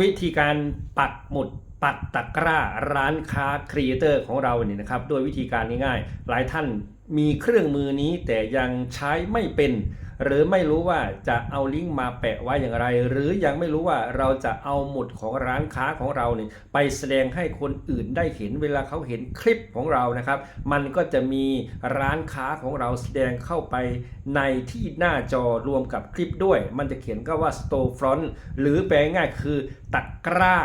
วิธีการปักหมุดปักตะกร้าร้านค้าครีเอเตอร์ของเราเนี่ยนะครับด้วยวิธีการง่ายๆ หลายท่านมีเครื่องมือนี้แต่ยังใช้ไม่เป็น หรือไม่รู้ว่าจะเอาลิงก์มาแปะไว้อย่างไร หรือยังไม่รู้ว่าเราจะเอาหมุดของร้านค้าของเราเนี่ยไปแสดงให้คนอื่นได้เห็นเวลาเขาเห็นคลิปของเรานะครับ มันก็จะมีร้านค้าของเราแสดงเข้าไปในที่หน้าจอรวมกับคลิปด้วย มันจะเขียนก็ว่า storefront หรือแปลง่ายคือตะกร้า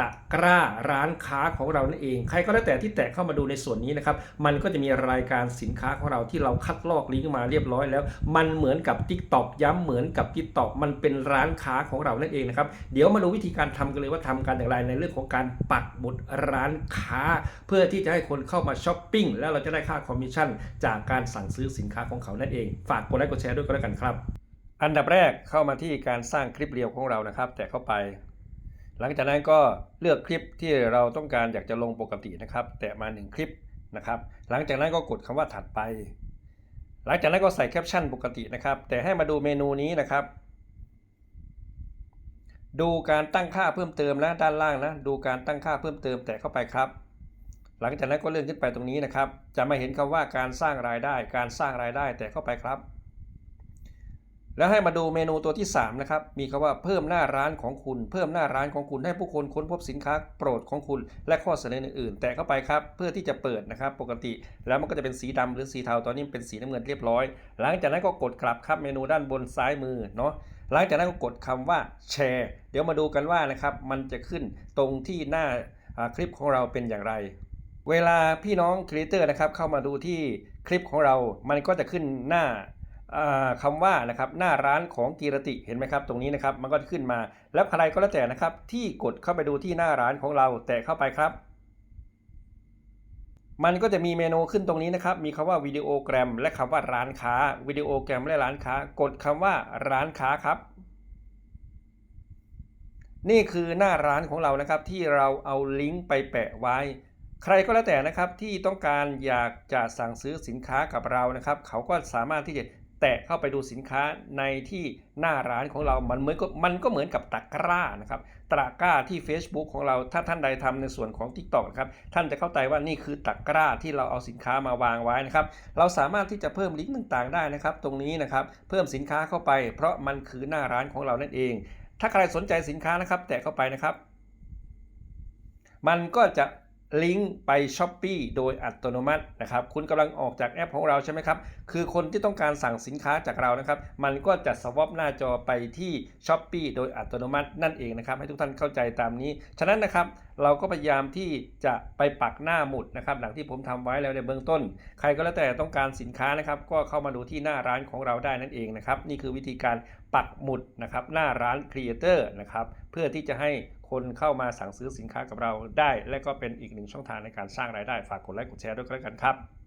ตะกร้าร้านค้าของเรานั่นเอง ใครก็แล้วแต่ที่แตะเข้ามาดูในส่วนนี้นะครับ มันก็จะมีรายการสินค้าของเราที่เราคัดลอกลิงก์มาเรียบร้อยแล้ว มันเหมือนกับ TikTok ย้ำเหมือนกับ TikTok มันเป็นร้านค้าของเรานั่นเองนะครับ เดี๋ยวมาดูวิธีการทำกันเลยว่าทำกันอย่างไรในเรื่องของการปักหมุดร้านค้า เพื่อที่จะให้คนเข้ามาช้อปปิ้งแล้วเราจะได้ค่าคอมมิชชั่น จากการสั่งซื้อสินค้าของเขานั่นเอง ฝากกดไลค์กดแชร์ด้วยก็แล้วกันครับ อันดับแรกเข้ามาที่การสร้างคลิปเรียวของเรานะครับ แตะเข้าไป หลังจากนั้นก็เลือกคลิปที่เราต้องการอยากจะลงปกตินะครับ แตะมา1คลิปนะครับ หลังจากนั้นก็กดคำว่าถัดไป หลังจากนั้นก็ใส่แคปชั่นปกตินะครับ แต่ให้มาดูเมนูนี้นะครับ ดูการตั้งค่าเพิ่มเติมนะด้านล่างนะ ดูการตั้งค่าเพิ่มเติมแตะเข้าไปครับ หลังจากนั้นก็เลื่อนขึ้นไปตรงนี้นะครับ จะมาเห็นคำว่าการสร้างรายได้ การสร้างรายได้แตะเข้าไปครับ แล้วให้มาดูเมนูตัวที่ 3 นะครับ มีคำว่าเพิ่มหน้าร้านของคุณ เพิ่มหน้าร้านของคุณให้ผู้คนค้นพบสินค้าโปรดของคุณ และข้อเสนออื่นๆ แตะเข้าไปครับ เพื่อที่จะเปิดนะครับ ปกติ แล้วมันก็จะเป็นสีดำหรือสีเทา ตอนนี้เป็นสีน้ำเงินเรียบร้อย หลังจากนั้นก็กดกลับครับเมนูด้านบนซ้ายมือเนาะ หลังจากนั้นก็กดคำว่าแชร์ เดี๋ยวมาดูกันว่านะครับ มันจะขึ้นตรงที่หน้าคลิปของเราเป็นอย่างไร เวลาพี่น้องครีเอเตอร์นะครับเข้ามาดูที่คลิปของเรา มันก็จะขึ้นหน้า อ่าคำว่านะครับหน้าร้านของกีรติเห็นไหมครับ ตรงนี้นะครับมันก็จะขึ้นมา แล้วใครก็แล้วแต่นะครับ ที่กดเข้าไปดูที่หน้าร้านของเราแตะเข้าไปครับ มันก็จะมีเมนูขึ้นตรงนี้นะครับ มีคำว่าวิดีโอแกรม และคำว่าร้านค้าวิดีโอแกรมและร้านค้า กดคำว่าร้านค้าครับ นี่คือหน้าร้านของเรานะครับ ที่เราเอาลิงก์ไปแปะไว้ใครก็แล้วแต่นะครับที่ต้องการอยากจะสั่งซื้อสินค้ากับเรานะครับ เขาก็สามารถที่จะ แตะเข้าไปดูสินค้าในที่หน้าร้านของเรา มันเหมือนกับมันก็เหมือนกับตะกร้านะครับตะกร้าที่ Facebook ของเรา ถ้าท่านใดทำในส่วนของ TikTok ครับท่านจะเข้าใจว่านี่คือตะกร้าที่เราเอาสินค้ามาวางไว้นะครับเราสามารถที่จะเพิ่มลิงก์ต่างๆได้นะครับ ตรงนี้นะครับเพิ่มสินค้าเข้าไป เพราะมันคือหน้าร้านของเรานั่นเอง ถ้าใครสนใจสินค้านะครับ แตะเข้าไปนะครับ มันก็จะ ลิงก์ไป s h อ p e e โดยอัตโนมัตินะครับ คุณกำลังออกจากแอปของเราใช่ไหมครับ คือคนที่ต้องการสั่งสินค้าจากเรานะครับ มันก็จะสวอปหน้าจอไปที่ s h อ p e e โดยอัตโนมัตินั่นเองนะครับ ให้ทุกท่านเข้าใจตามนี้ ฉะนั้นนะครับ เราก็พยายามที่จะไปปักหน้าหมุดนะครับ หลังที่ผมทำไว้แล้วในเบื้องต้น ใครก็แล้วแต่ต้องการสินค้านะครับ ก็เข้ามาดูที่หน้าร้านของเราได้นั่นเองนะครับ นี่คือวิธีการปักหมุดนะครับหน้าร้านครีเอเตอร์นะครับ เพื่อที่จะให้ คนเข้ามาสั่งซื้อสินค้ากับเราได้ และก็เป็นอีกหนึ่งช่องทางในการสร้างรายได้ ฝากกดไลค์กดแชร์ด้วยกันครับ